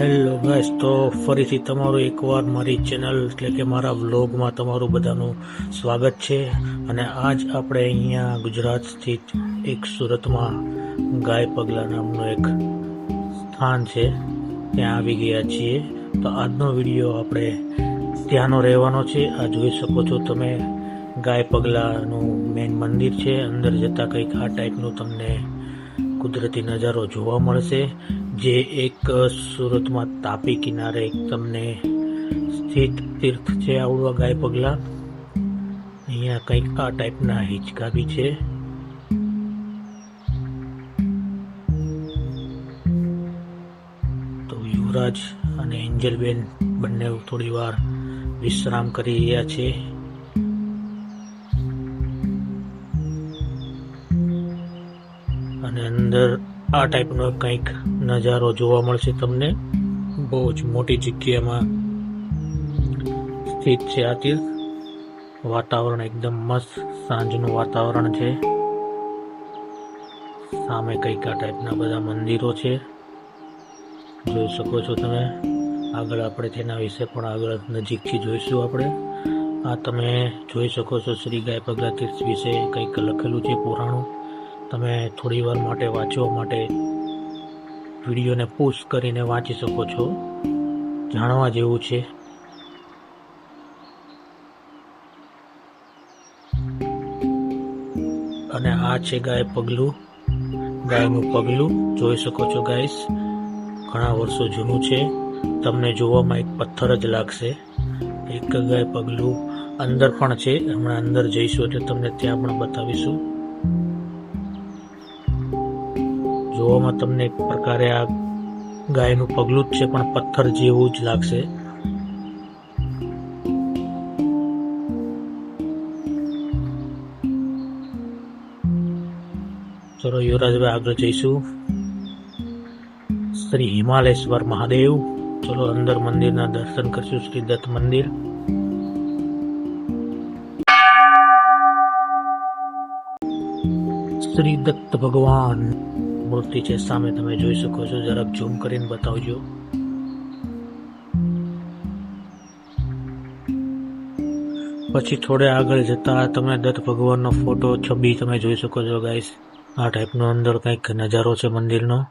Hello guys તો ફરીથી તમારું એકવાર મારી ચેનલ એટલે કે મારા વ્લોગમાં તમારું બધાનું સ્વાગત છે. અને આજ આપણે અહીંયા ગુજરાત સ્થિત એક સુરતમાં ગાય પગલા નામનું એક સ્થાન છે. ત્યાં આવી ગયા છીએ. તો આજનો વીડિયો આપણે ત્યાંનો રહેવાનો છે. આ જોઈ શકો છો તમે, ગાય પગલાનું મેઇન મંદિર છે. અંદર જતાં કંઈક આ ટાઈપનું તમને કુદરતી નજારો જોવા મળશે. જે એક સુરતમાં તાપી કિનારે તમને સ્થિત તીર્થ છે આવડવા ગાય પગલા. અહીંયા કંઈક આ ટાઈપના હિંચકા બી છે. તો યુવરાજ અને એન્જલબેન બંને થોડી વાર વિશ્રામ કરી રહ્યા છે. અને અંદર આ ટાઈપનો કંઈક નજારો જોવા મળશે તમને. બહુ જ મોટી જગ્યામાં સ્થિત છે આ તીર્થ. વાતાવરણ એકદમ મસ્ત, સાંજનું વાતાવરણ છે. સામે કંઈક આ ટાઈપના બધા મંદિરો છે. જોઈ શકો છો તમે. આગળ આપણે તેના વિશે પણ આગળ નજીકથી જોઈશું આપણે. આ તમે જોઈ શકો છો શ્રી ગાય પગલા તીર્થ વિશે કંઈક લખેલું છે પુરાણું. તમે થોડી વાર માટે વાંચવા માટે વિડીયોને પોસ્ટ કરીને વાંચી શકો છો. જાણવા જેવું છે. અને આ છે ગાય પગલું. ગાયનું પગલું જોઈ શકો છો ગાઈસ. ઘણા વર્ષો જૂનું છે. તમને જોવામાં એક પથ્થર જ લાગશે. એક ગાય પગલું અંદર પણ છે. હમણાં અંદર જઈશું એટલે તમને ત્યાં પણ બતાવીશું. જોવામાં તમને એક પ્રકારે આ ગાયનું પગલું જ છે, પણ પથ્થર જેવું જ લાગશે. ચલો યુવરાજભાઈ આગળ જઈશું. શ્રી હિમાલેશ્વર મહાદેવ. ચલો અંદર મંદિરના દર્શન કરશું, શ્રી દત્ત મંદિર. શ્રી દત્ત ભગવાન. મૂર્તિ છે, સામે તમે જોઈ શકો છો. જરાક ઝૂમ કરીને બતાવજો. પછી થોડે આગળ જતા તમે દત્ત ભગવાનનો ફોટો, છબી તમે જોઈ શકો છો ગાઈસ આ ટાઈપનો અંદર કંઈક નજારો છે મંદિરનો.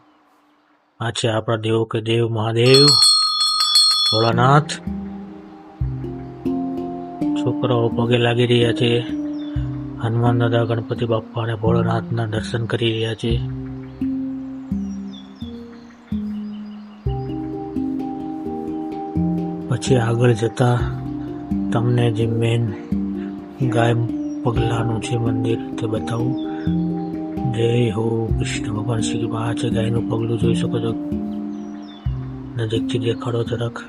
આ છે આપણા દેવ કે દેવ મહાદેવ. ભોળાનાથ. છોકરાઓ પગે લાગી રહ્યા છે. હનુમાન દાદા, ગણપતિ બાપ્પા અને ભોળાનાથના દર્શન કરી રહ્યા છે. પછી આગળ જતા તમને જે મેન ગાય પગલાનું છે મંદિર તે બતાવું. જય હો કૃષ્ણ, ભગવાન શ્રી આ છે ગાયનું પગલું, જોઈ શકો છો. નજીકથી દેખાડો જરાક.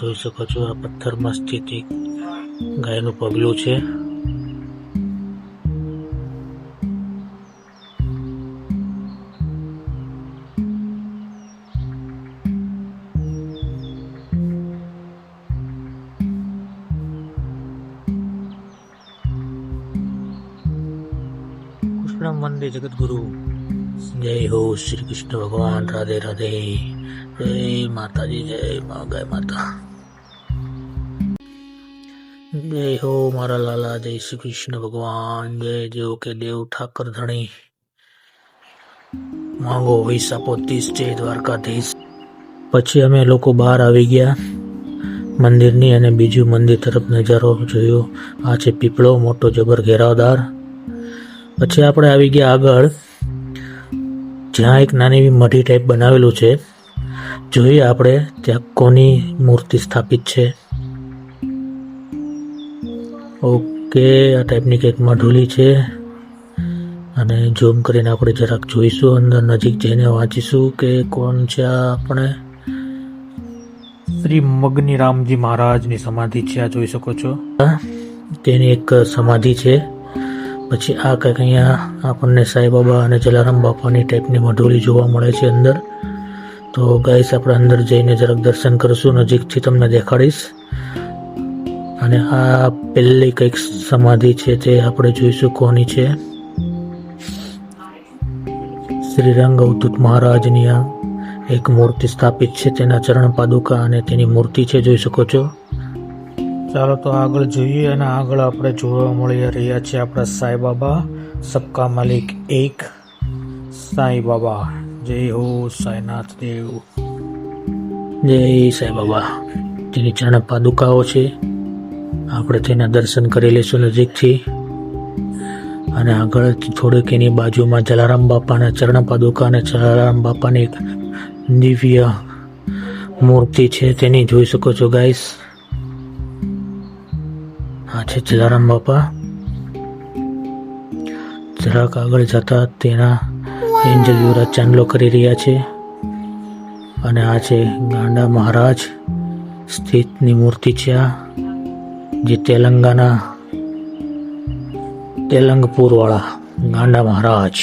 જોઈ શકો છો આ પથ્થરમાં સ્થિત ગાયનું પગલું છે. કૃષ્ણ વંદે જગદગુરુ જય હો શ્રી કૃષ્ણ ભગવાન રાધે રાધે જય માતાજી જય મા ગાય માતા જય હો મારા લાલા જય શ્રી કૃષ્ણ ભગવાન જય જેવો કે દેવ ઠાકર ધણી માંગો વૈસા પોતીસ જય દ્વારકાધીશ પછી અમે લોકો બહાર આવી ગયા મંદિરની અને બીજું મંદિર તરફ નજારો જોયો આ છે પીપળો મોટો જબર ઘેરાવદાર પછી આપણે આવી ગયા આગળ. જ્યાં એક નાની એવી મઢી ટાઈપ બનાવેલું છે. જોઈએ આપણે ત્યાં કોની મૂર્તિ સ્થાપિત છે. ઓકે આ ટાઈપની કંઈક મઢુલી છે. અને ઝૂમ કરીને આપણે જરાક જોઈશું અંદર નજીક જઈને વાંચીશું કે કોણ છે આ આપણે. શ્રી મગની રામજી મહારાજની સમાધિ છે આ જોઈ શકો છો. તેની એક સમાધિ છે. પછી આ કંઈક અહીંયા આપણને સાંઈબાબા અને જલારામ બાપાની ટાઈપની મઢોલી જોવા મળે છે અંદર. તો ગાઈસ આપણે અંદર જઈને જરાક દર્શન કરશું, નજીકથી તમને દેખાડીશ. અને આ પહેલી કંઈક સમાધિ છે તે આપણે જોઈશું કોની છે. શ્રી રંગ અવધૂત મહારાજની આ એક મૂર્તિ સ્થાપિત છે, તેના ચરણ પાદુકા અને તેની મૂર્તિ છે, જોઈ શકો છો. ચાલો તો આગળ જોઈએ અને આગળ આપણે જોવા મળી રહ્યા છે આપણા સાંઈ બાબા સબકા માલિક એક સાંઈ બાબા જય હો સાંઈનાથ દેવ. જય સાંઈ બાબા તેની ચરણ પાદુકાઓ છે. આપણે તેના દર્શન કરી લઈશું નજીકથી. અને આગળ થોડીક એની બાજુમાં જલારામ બાપાના ચરણ પાદુકા અને જલારામ બાપાની એક દિવ્ય મૂર્તિ છે, તેની જોઈ શકો છો ગાઈસ આ છે જલારામ બાપા જરાક આગળ જતા તેના એન્જલ યુવરાજ ચાંદલો કરી રહ્યા છે અને આ છે ગાંડા મહારાજ સ્થિતની મૂર્તિ છે આ જે તેલંગાના તેલંગપુર વાળા ગાંડા મહારાજ.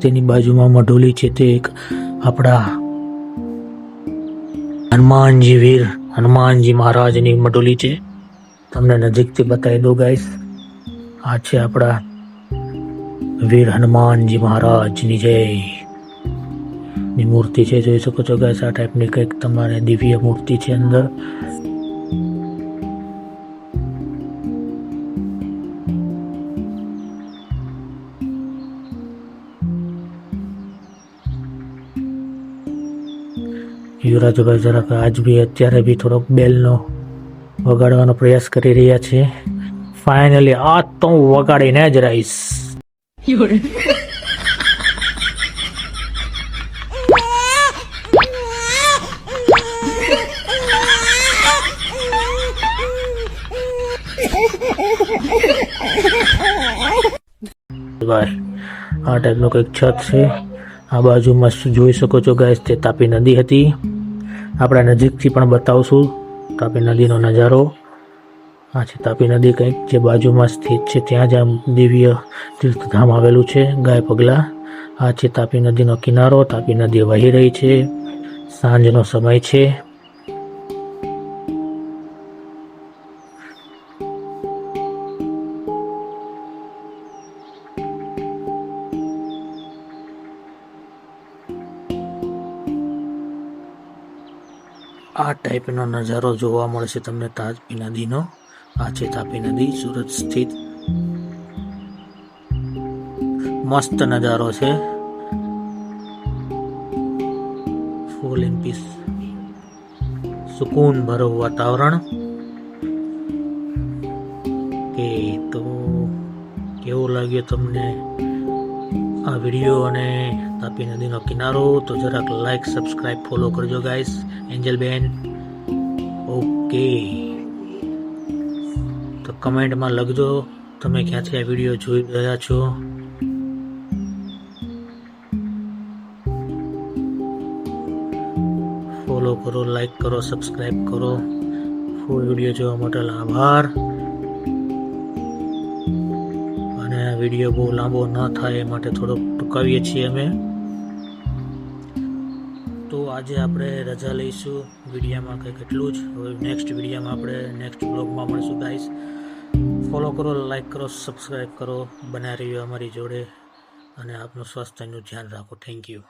તેની બાજુમાં મઢોલી છે તે એક આપણા હનુમાનજી વીર, હનુમાનજી મહારાજની મડોલી છે. તમને નજીકથી બતાવી દો ગાઈસ આ છે આપણા વીર હનુમાનજી મહારાજની જય. ની મૂર્તિ છે, જોઈ શકો છો ગાઈસ આ ટાઈપની કંઈક તમારે દિવ્ય મૂર્તિ છે અંદર. યુવરાજભાઈ જરાક આજ બી અત્યારે બી થોડોક બેલનો વગાડવાનો પ્રયાસ કરી રહ્યા છે. ફાઇનલી આ તો હું વગાડીને જ રહીશ. આ ટાઈપનું કંઈક છત છે. આ બાજુમાં મસ્ત જોઈ શકો છો ગાય તે તાપી નદી હતી. આપણે નજીકથી પણ બતાવશું તાપી નદીનો નજારો. આ છે તાપી નદી કંઈક જે બાજુમાં સ્થિત છે. ત્યાં જ આ દિવ્ય તીર્થધામ આવેલું છે, ગાય પગલા. આ છે તાપી નદીનો કિનારો. તાપી નદી વહી રહી છે. સાંજનો સમય છે. આ ટાઈપનો નજારો જોવા મળશે તમને તાપી નદીનો આ છે તાપી નદી સુરત સ્થિત મસ્ત નજારો છે. ફૂલ ઇન પીસ સુકૂન ભરો વાતાવરણ. કે તો કેવું લાગ્યું તમને આ વીડિયો અને તાપી નદીનો કિનારો, તો જરાક લાઈક સબસ્ક્રાઈબ ફોલો કરજો ગાઈસ એન્જલ બેન. ઓકે તો કમેન્ટમાં લખજો, તમે ક્યાંથી આ વીડિયો જોઈ રહ્યા છો? ફોલો કરો લાઈક કરો સબસ્ક્રાઈબ કરો. ફૂલ વીડિયો જોવા માટે આભાર. અને આ વીડિયો બહુ લાંબો ન થાય એ માટે થોડોક ટૂંકાવીએ છીએ અમે. આજે આપણે રજા લઈશું. વિડીયામાં કંઈક એટલું જ. હવે નેક્સ્ટ વિડીયામાં આપણે નેક્સ્ટ બ્લોગમાં મળીશું ગાઈસ ફોલો કરો લાઈક કરો સબસ્ક્રાઈબ કરો. બના રહ્યો અમારી જોડે. અને આપનું સ્વાસ્થ્યનું ધ્યાન રાખો. Thank you